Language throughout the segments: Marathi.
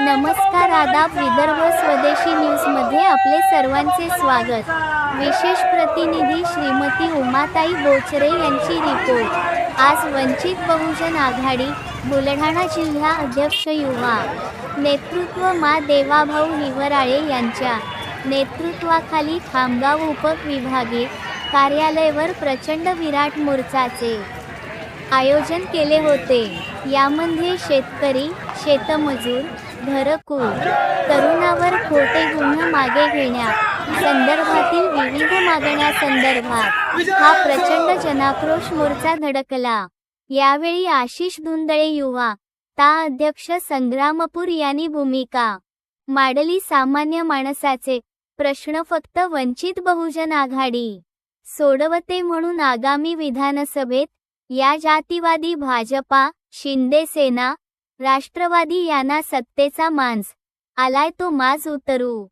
नमस्कार आदाब विदर्भ स्वदेशी न्यूजमध्ये आपले सर्वांचे स्वागत. विशेष प्रतिनिधी श्रीमती उमाताई बोचरे यांची रिपोर्ट. आज वंचित बहुजन आघाडी बुलढाणा जिल्हा अध्यक्ष युवा. नेतृत्व मा देवाभाऊ हिवराळे यांच्या नेतृत्वाखाली खामगाव उपविभागे कार्यालयावर प्रचंड विराट मोर्चाचे आयोजन केले होते. यामध्ये शेतकरी शेतमजूर घरकुल तरुणावर खोटे गुन्हे मागे घेण्या संदर्भातील विविध मागण्या संदर्भात हा प्रचंड जनाक्रोश मोर्चा धडकला. यावेळी आशिष धुंदळे युवा ता अध्यक्ष संग्रामपूर यांनी भूमिका मांडली सामान्य माणसाचे प्रश्न फक्त वंचित बहुजन आघाडी सोडवते म्हणून आगामी विधानसभेत या जातीवादी भाजपा शिंदे सेना राष्ट्रवादी यांना सत्तेचा मांस. आलाय तो माज उतरू.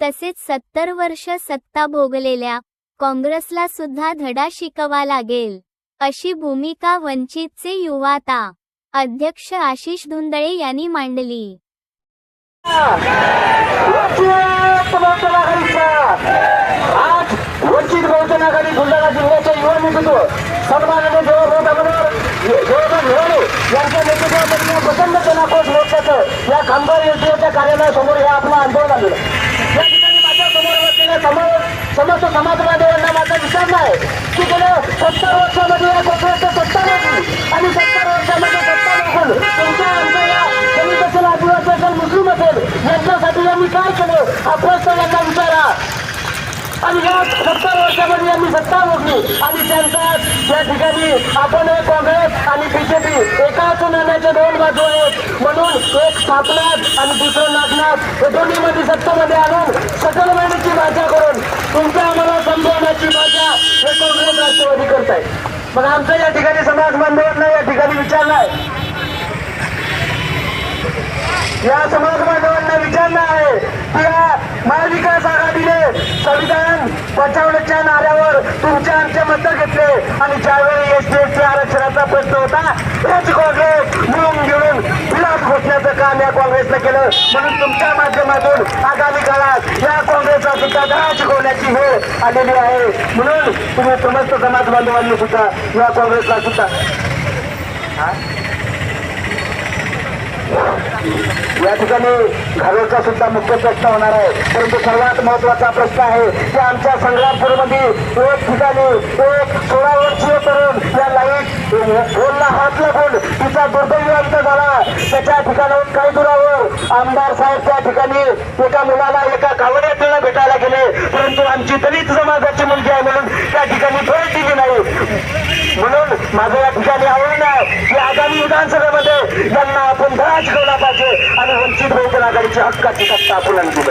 तसेच सत्तर वर्ष सत्ता भोगलेल्या काँग्रेसला सुद्धा धडा शिकवा लागेल अशी भूमिका वंचितचे युवाता अध्यक्ष आशिष धुंदळे यांनी मांडली. वंचित आज वंचित बहुजन आघाडी बुलढाणा युवा नेतृत्व सन्माननीय देवभाऊ दामोदर देवभाऊ यांच्या नेतृत्वामध्ये प्रचंड जनाक्रोश मोर्चाचं या खामगाव योजनेच्या कार्यालयासमोर हे आपलं आंदोलन आलेलं या ठिकाणी माझ्यासमोर बसलेल्या समोर समस्त समाजवाद्यांना माझा विचार नाही की गेल्या सत्तर वर्षामध्ये या काँग्रेसचं सत्ता नव्हती आणि सत्तर वर्षामध्ये सत्ता नसून तुमच्या आमच्या या दलित असेल आदिवासी असेल मुस्लिम असेल यांच्यासाठी यांनी काय केलं? हा प्रश्न यांना विचारा आणि या सत्तर वर्षामध्ये यांनी सत्ता मोडली आणि त्यांचा या ठिकाणी आपण काँग्रेस आणि बीजेपी एकाच नाण्याच्या दोन बाजू आहेत. म्हणून एक स्थापनात आणि दुसरं नागनाथ हे दोन्हीमध्ये सत्तेमध्ये आणून सकल महिन्याची भाषा करून तुमच्या आम्हाला संपवण्याची भाषा हे काँग्रेस राष्ट्रवादी करत आहे मग आमचं या ठिकाणी समाज बांधवांना या ठिकाणी विचारलाय. या समाज बांधवांना विचारणं आहे की या महाविकास आघाडीने संविधान बचावण्याच्या नाऱ्यावर तुमच्या आमचे मत घेतले. आणि ज्यावेळी एस टी एस टी आरक्षणाचा प्रश्न होता हेच काँग्रेस मिळून घेऊन विलास घोषण्याचं काम या काँग्रेसनं केलं. म्हणून तुमच्या माध्यमातून आगामी काळात या काँग्रेसला सुद्धा दहा शिकवण्याची वेळ आलेली आहे. म्हणून तुम्ही समस्त समाज बांधवांनी सुद्धा या काँग्रेसला सुद्धा या ठिकाणी घराचा सुद्धा मुख्य प्रश्न होणार आहे. परंतु सर्वात महत्त्वाचा प्रश्न आहे की आमच्या संग्रामपूरमध्ये एक ठिकाणी एक सोळा वर्षीय तरुण या लाइट फोनला हात लागून तिचा दुर्दैवी अंत झाला. त्याच्या ठिकाणाहून काही दुरावर आमदार साहेब त्या ठिकाणी एका मुलाला एका कावड्यात भेटायला गेले. परंतु आमची दलित समाजाची मुलगी आहे म्हणून त्या ठिकाणी भेट दिली नाही. म्हणून माझं या ठिकाणी आवडणं की आगामी विधानसभा त्यांना आपण धडा शिकवला पाहिजे आणि वंचित बहुजन आघाडीच्या हक्काची सत्ता आपण आणली